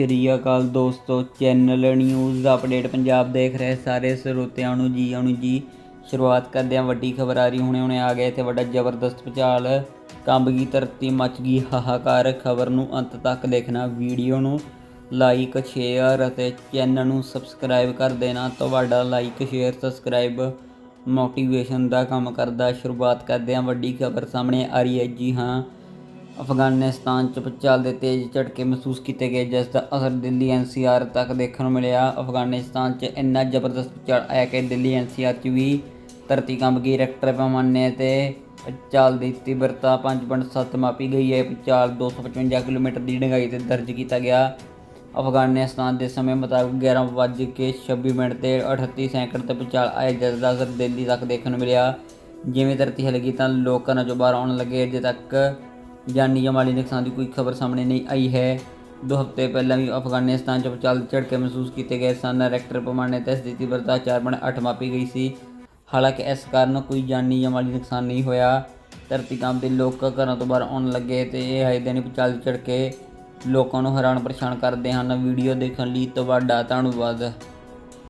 ਸ਼੍ਰੀ ਅਕਾਲ ਦੋਸਤੋ channel news update Punjab ਦੇਖ ਰਹੇ ਸਾਰੇ ਸਰੋਤਿਆਂ ਨੂੰ ਜੀ ਆਉਣ ਜੀ। ਸ਼ੁਰੂਆਤ ਕਰਦੇ ਹਾਂ ਵੱਡੀ ਖਬਰ ਆ ਰਹੀ, ਹੁਣੇ ਹੁਣੇ ਆ ਗਏ ਇੱਥੇ ਵੱਡਾ ਜ਼ਬਰਦਸਤ ਭੁਚਾਲ। ਕੰਬ ਗਈ ਧਰਤੀ, ਮਚ ਗਈ ਹਾਹਾਕਾਰ। ਖਬਰ ਨੂੰ ਅੰਤ ਤੱਕ ਦੇਖਣਾ ਵੀਡੀਓ ਨੂੰ ਲਾਈਕ ਸ਼ੇਅਰ ਅਤੇ ਚੈਨਲ ਨੂੰ ਸਬਸਕ੍ਰਾਈਬ ਕਰ ਦੇਣਾ। ਤੁਹਾਡਾ ਲਾਈਕ ਸ਼ੇਅਰ ਸਬਸਕ੍ਰਾਈਬ ਮੋਟੀਵੇਸ਼ਨ ਦਾ ਕੰਮ ਕਰਦਾ। ਸ਼ੁਰੂਆਤ ਕਰਦੇ ਹਾਂ ਵੱਡੀ ਖਬਰ ਸਾਹਮਣੇ ਆ ਰਹੀ ਹੈ। ਜੀ ਹਾਂ ਅਫਗਾਨਿਸਤਾਨ ਚ ਭੂਚਾਲ ਦੇ ਤੇਜ਼ ਝਟਕੇ ਮਹਿਸੂਸ ਕੀਤੇ ਗਏ, ਜਿਸ ਦਾ ਅਸਰ ਦਿੱਲੀ ਐਨਸੀਆਰ ਤੱਕ ਦੇਖਣ ਨੂੰ ਮਿਲਿਆ। ਅਫਗਾਨਿਸਤਾਨ ਚ ਇੰਨਾ ਜ਼ਬਰਦਸਤ ਭੂਚਾਲ ਆਇਆ ਕਿ ਦਿੱਲੀ ਐਨਸੀਆਰ ਚ ਵੀ ਧਰਤੀ ਕੰਬ ਗਈ ਰੈਕਟਰ ਪੈਮਾਨੇ ਤੇ ਭੂਚਾਲ ਦੀ ਤੀਬਰਤਾ 5.7 ਮਾਪੀ ਗਈ ਹੈ। ਭੂਚਾਲ 255 ਕਿਲੋਮੀਟਰ ਦੀ ਡੂੰਘਾਈ ਤੇ ਦਰਜ ਕੀਤਾ ਗਿਆ। ਅਫਗਾਨਿਸਤਾਨ ਦੇ ਸਮੇਂ ਮੁਤਾਬਕ 11:26 ਮਿੰਟ ਤੇ 38 ਸੈਕਿੰਡ ਤੇ ਭੂਚਾਲ ਆਇਆ ਜਿਸ ਦਾ ਅਸਰ ਦਿੱਲੀ ਤੱਕ ਦੇਖਣ ਨੂੰ ਮਿਲਿਆ। ਜਿਵੇਂ ਧਰਤੀ ਹਿਲਗੀ ਤਾਂ ਲੋਕ ਘਰਾਂ ਚੋਂ ਬਾਹਰ ਆਉਣ ਲੱਗੇ, ਅਜੇ ਤੱਕ ਜਾਨੀ ਜਾਂ ਮਾਲੀ ਨੁਕਸਾਨ ਦੀ ਕੋਈ ਖਬਰ ਸਾਹਮਣੇ ਨਹੀਂ ਆਈ ਹੈ। ਦੋ ਹਫ਼ਤੇ ਪਹਿਲਾਂ ਵੀ ਅਫਗਾਨਿਸਤਾਨ 'ਚ ਭੂਚਾਲ ਝੜਕੇ ਮਹਿਸੂਸ ਕੀਤੇ ਗਏ ਸਨ। ਰੈਕਟਰ ਪੈਮਾਨੇ ਤੇ ਸਥਿਤੀ ਦੀ ਤੀਬਰਤਾ 4.8 ਮਾਪੀ ਗਈ ਸੀ। ਹਾਲਾਂਕਿ ਇਸ ਕਾਰਨ ਕੋਈ ਜਾਨੀ ਜਾਂ ਮਾਲੀ ਨੁਕਸਾਨ ਨਹੀਂ ਹੋਇਆ। ਧਰਤੀ ਕੰਬ ਦੇ ਲੋਕ ਘਰਾਂ ਤੋਂ ਬਾਹਰ ਆਉਣ ਲੱਗੇ ਤੇ ਇਹ ਆਏ ਦਿਨ ਭੂਚਾਲ ਝਟਕੇ ਲੋਕਾਂ ਨੂੰ ਹੈਰਾਨ ਪਰੇਸ਼ਾਨ ਕਰਦੇ ਹਨ। ਵੀਡੀਓ ਦੇਖਣ ਲਈ ਤੁਹਾਡਾ ਧੰਨਵਾਦ।